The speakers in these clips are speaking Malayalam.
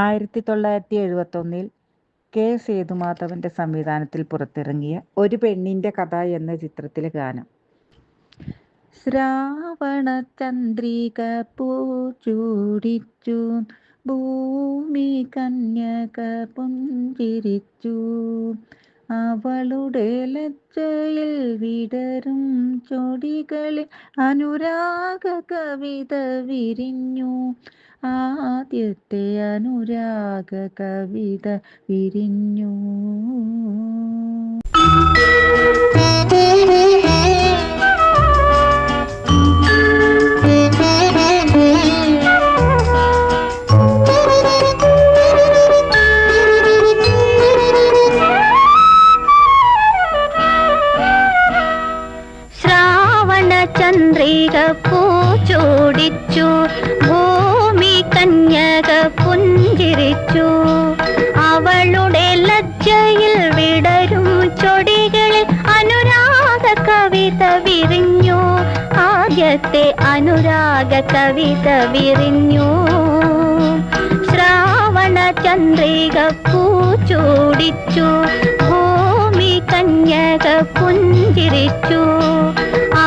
ആയിരത്തി തൊള്ളായിരത്തി എഴുപത്തൊന്നിൽ കെ. സേതുമാധവന്റെ സംവിധാനത്തിൽ പുറത്തിറങ്ങിയ ഒരു പെണ്ണിന്റെ കഥ എന്ന ചിത്രത്തിലെ ഗാനം. ശ്രാവണ ചന്ദ്രിക പൂച്ചൂടിച്ചു ഭൂമി കന്യക പുഞ്ചിരിച്ചു. അവളുടെ ലജ്ജയിൽ വിടരും ചൊടികളിൽ അനുരാഗ കവിത വിരിഞ്ഞു. ആദ്യത്തെ അനുരാഗ കവിത വിരിഞ്ഞു. ചന്ദ്രിക പൂച്ചൂടിച്ചു ഭൂമി കന്യക പുഞ്ചിരിച്ചു. അവളുടെ ലജ്ജയിൽ വിടരും ചൊടികളിൽ അനുരാഗ കവിത വിരിഞ്ഞു. ആദ്യത്തെ അനുരാഗ കവിത വിരിഞ്ഞു. ശ്രാവണ ചന്ദ്രിക പൂച്ചൂടിച്ചു ഭൂമി കന്യക പുഞ്ചിരിച്ചു.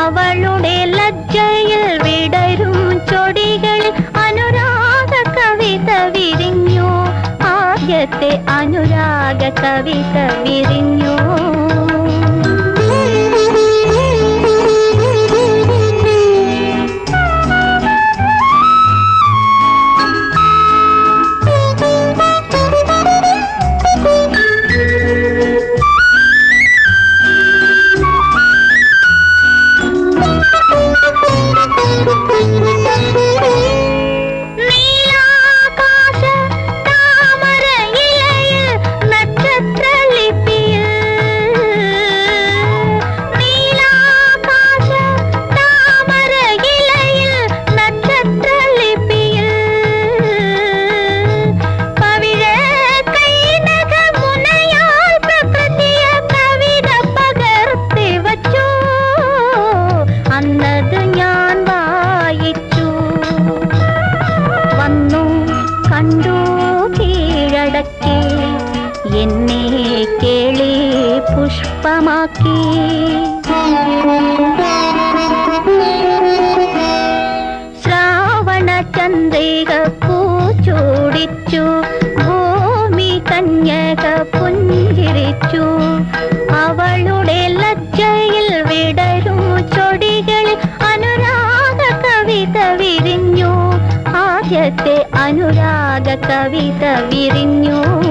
അവളുടെ ലജ്ജയിൽ വിടരും ചൊടികളിൽ അനുരാഗ കവിത വിരിഞ്ഞു. ആദ്യത്തെ അനുരാഗ കവിത വിരിഞ്ഞു. പുഷ്പമാക്കി. ശ്രാവണ ചന്ദ്രിക പൂച്ചൂടിച്ചു ഭൂമി കന്യക പുഞ്ചിരിച്ചു. അവളുടെ ലജ്ജയിൽ വിടരും ചൊടികളിൽ അനുരാഗ കവിത വിരിഞ്ഞു. ആദ്യത്തെ അനുരാഗ കവിത വിരിഞ്ഞു.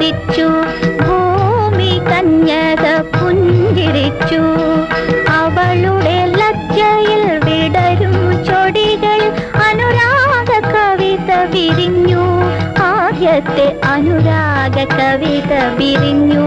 പൂച്ചൂടിച്ചു ഭൂമി കന്യക പുഞ്ചിരിച്ചു. അവളുടെ ലജ്ജയിൽ വിടരും ചൊടികൾ അനുരാഗ കവിത വിരിഞ്ഞു. ആദ്യത്തെ അനുരാഗ കവിത വിരിഞ്ഞു.